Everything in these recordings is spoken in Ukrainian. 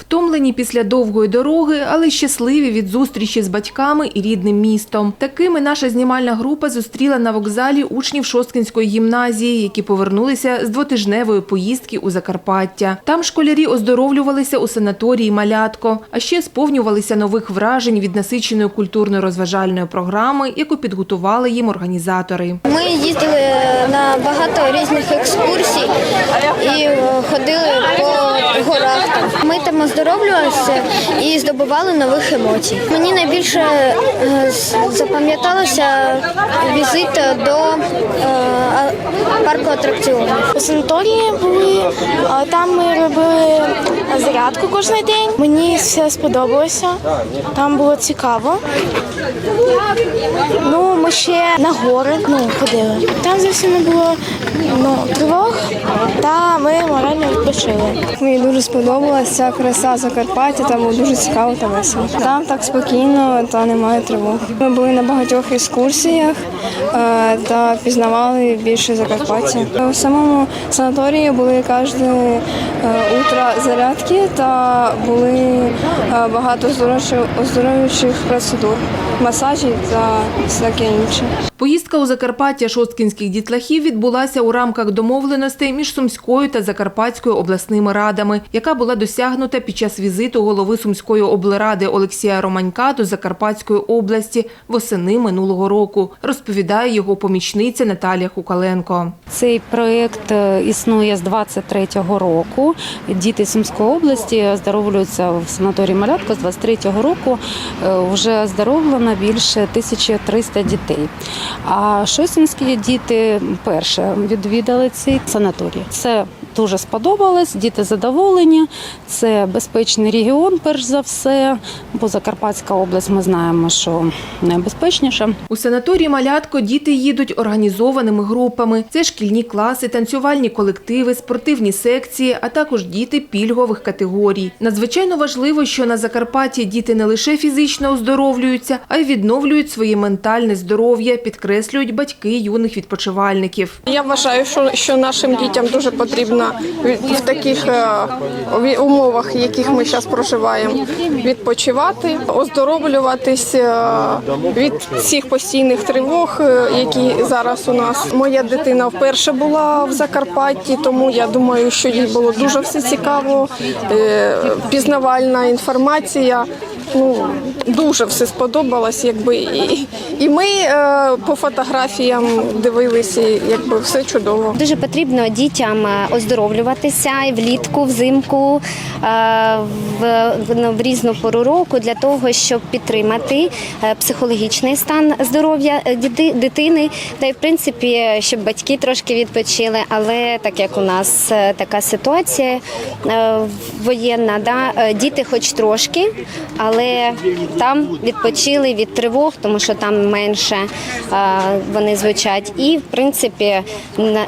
Втомлені після довгої дороги, але щасливі від зустрічі з батьками і рідним містом. Такими наша знімальна група зустріла на вокзалі учнів Шосткинської гімназії, які повернулися з двотижневої поїздки у Закарпаття. Там школярі оздоровлювалися у санаторії Малятко, а ще сповнювалися нових вражень від насиченої культурно-розважальної програми, яку підготували їм організатори. Ми їздили на багато різних екскурсій і ходили по горах. Ми там оздоровлювалися і здобували нових емоцій. Мені найбільше е, запам'яталося візит до е, парку атракціонів. У санаторії були, там ми робили зарядку кожен день. Мені все сподобалося, там було цікаво. Ну, ми ще на гори ну, ходили. Там зовсім не було ну, тривог, та ми морально відпочили. Мені дуже сподобалася краса Закарпаття, там було дуже цікаво та весело. Там так спокійно та немає тривог. Ми були на багатьох екскурсіях е, та пізнавали більше Закарпаття. У самому санаторії були кожне е, утро зарядки та були е, багато оздоровлюючих процедур, масажі та всяке інше. Поїздка у Закарпаття шосткінських дітлахів відбулася у рамках домовленостей між Сумською та Закарпатською обласними радами, яка була досягнута під час візиту голови Сумської облради Олексія Романька до Закарпатської області восени минулого року, розповідає його помічниця Наталія Кукаленко. Цей проєкт е, існує з 23-го року. Діти Сумської області оздоровлюються в санаторії Малятко з 23-го року. е, Вже оздоровлено більше 1300 дітей. А шосінські діти перше відвідали цей санаторій. Це дуже сподобалось, діти задоволені. Це безпечний регіон, перш за все, бо Закарпатська область ми знаємо, що найбезпечніша. У санаторії Малятко діти їдуть організованими групами. Це шкільні класи, танцювальні колективи, спортивні секції, а також діти пільгових категорій. Надзвичайно важливо, що на Закарпатті діти не лише фізично оздоровлюються, а й відновлюють своє ментальне здоров'я, підкреслюють батьки юних відпочивальників. Я вважаю, що, що нашим дітям дуже потрібно від- в таких е, умовах, в яких ми зараз проживаємо, відпочивати, оздоровлюватись е, від всіх постійних тривог, е, які зараз у нас. Моя дитина вперше була в Закарпатті, тому я думаю, що їй було дуже все цікаво, пізнавальна інформація. Ну дуже все сподобалось, якби і, і ми е, по фотографіям дивилися, якби все чудово. Дуже потрібно дітям е, оздоровлюватися і влітку, взимку, е, в, в, в різну пору року для того, щоб підтримати е, психологічний стан здоров'я е, дитини, та й в принципі, щоб батьки трошки відпочили. Але так як у нас така ситуація е, воєнна, да, діти хоч трошки, але там відпочили від тривог, тому що там менше вони звучать, і в принципі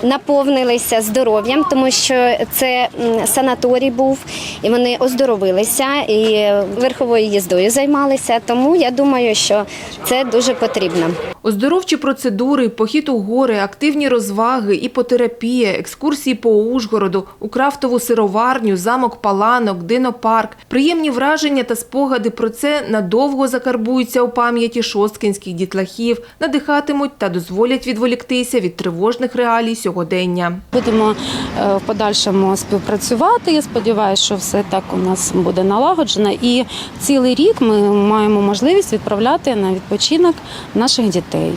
наповнилися здоров'ям, тому що це санаторій був, і вони оздоровилися і верховою їздою займалися. Тому я думаю, що це дуже потрібно. Оздоровчі процедури, похід у гори, активні розваги, іпотерапія, екскурсії по Ужгороду, у крафтову сироварню, замок Паланок, динопарк. Приємні враження та спогади про це надовго закарбуються у пам'яті шосткинських дітлахів, надихатимуть та дозволять відволіктися від тривожних реалій сьогодення. Будемо е, в подальшому співпрацювати. Я сподіваюся, що все так у нас буде налагоджено. І цілий рік ми маємо можливість відправляти на відпочинок наших дітей.